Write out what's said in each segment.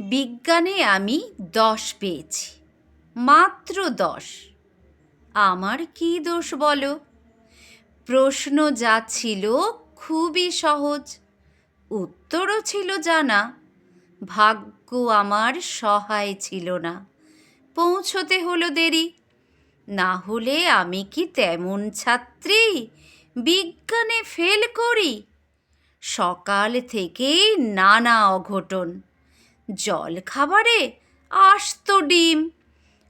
বিজ্ঞানে আমি দশ পেয়েছি, মাত্র দশ। আমার কী দোষ বলো? প্রশ্ন যা ছিল খুবই সহজ, উত্তরও ছিল জানা। ভাগ্য আমার সহায় ছিল না, পৌঁছতে হলো দেরি। না হলে আমি কি তেমন ছাত্রী? বিজ্ঞানে ফেল করি। সকাল থেকেই নানা অঘটন। জল খাবারে আসত ডিম।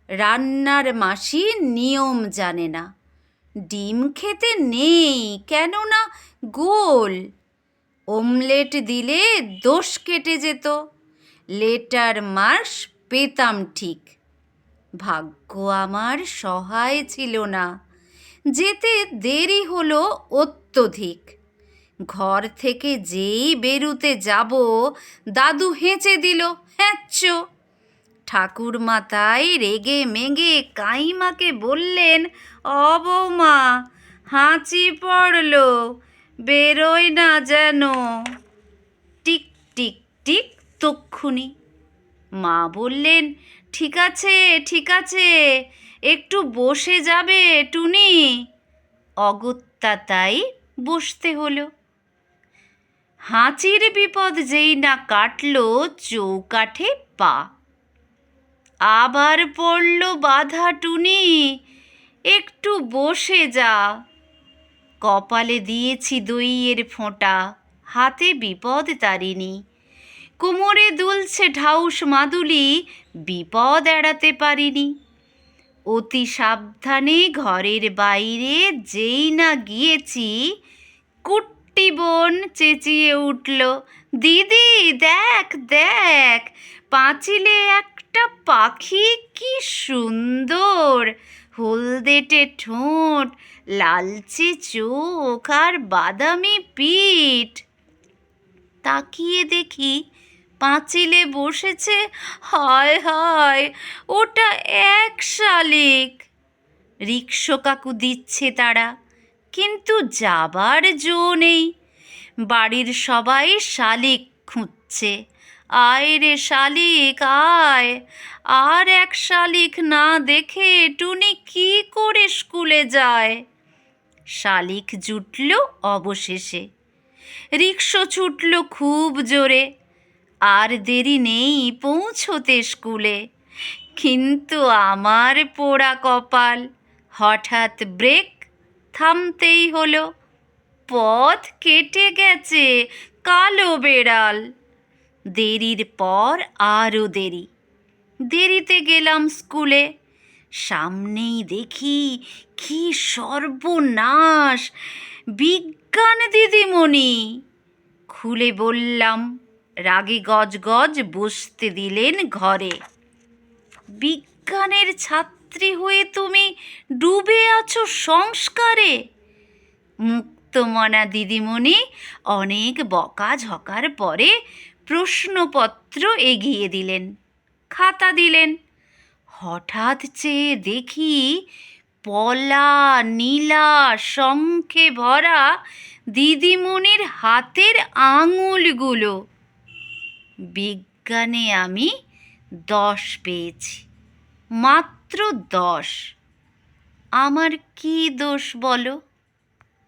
রান্নার মাসি নিয়ম জানে না। ডিম খেতে নেই কেননা গোল। ওমলেট দিলে দোষ কেটে যেত। লেটার মাস পেতাম ঠিক। ভাগ্য আমার সহায় ছিল না। যেতে দেরি হলো অত্যধিক। ঘর থেকে যেই বেরুতে যাব, দাদু হেঁচে দিল হ্যাঁচ ঠাকুর মাতাই রেগে মেগে কাইমাকে বললেন, অ বৌমা, হাঁচি পড়ল, বেরোয় না যেন। টিক টিক টিক, তক্ষুনি। মা বললেন, ঠিক আছে ঠিক আছে, একটু বসে যাবে টুনি। অগত্যা তাই বসতে হলো। হাঁচির বিপদ যেই না কাটল, চৌকাঠে পা। আবার পড়ল বাধা টুনি, একটু বসে যা। কপালে দিয়েছি দইয়ের ফোঁটা, হাতে বিপদ তারিনি কোমরে দুলছে ঢাউস মাদুলি, বিপদ এড়াতে পারিনি। অতি সাবধানে ঘরের বাইরে যেই না গিয়েছি কুট্টি বোন চেঁচিয়ে উঠল, দিদি, দেখ দেখ, পাঁচিলে একটা পাখি কি সুন্দর। হলদেটে ঠোঁট, লালচে চোখ আর বাদামি পিঠ। তাকিয়ে দেখি পাঁচিলে বসেছে, হায় হায়, ওটা এক শালিক। রিক্সো কাকু দিচ্ছে তারা কিন্তু যাবার জো নেই। বাড়ির সবাই শালিক খুঁজছে। আয় রে শালিক, আয়। আর এক শালিক না দেখে টুনি কি করে স্কুলে যায়? শালিক জুটল অবশেষে। রিক্সো ছুটল খুব জোরে। আর দেরি নেই পৌঁছতে স্কুলে। কিন্তু আমার পোড়া কপাল হঠাৎ ব্রেক থামতেই হলো। পথ কেটে গেছে কালো বেড়াল। দেরির পর আরও দেরি। দেরিতে গেলাম স্কুলে। সামনেই দেখি কি সর্বনাশ বিজ্ঞান দিদিমণি। খুলে বললাম, রাগে গজগজ বসতে দিলেন ঘরে। বিজ্ঞানের ছাত্রী হয়ে তুমি ডুবে আছো সংস্কারে। মুক্তমনা দিদিমণি অনেক বকা ঝকার পরে প্রশ্নপত্র এগিয়ে দিলেন, খাতা দিলেন। হঠাৎ চেয়ে দেখি পলা, নীলা, শঙ্খে ভরা দিদিমণির হাতের আঙুলগুলো। বিজ্ঞানে আমি দশ পেয়েছি। মাত্র দশ। আমার কি দোষ বলো?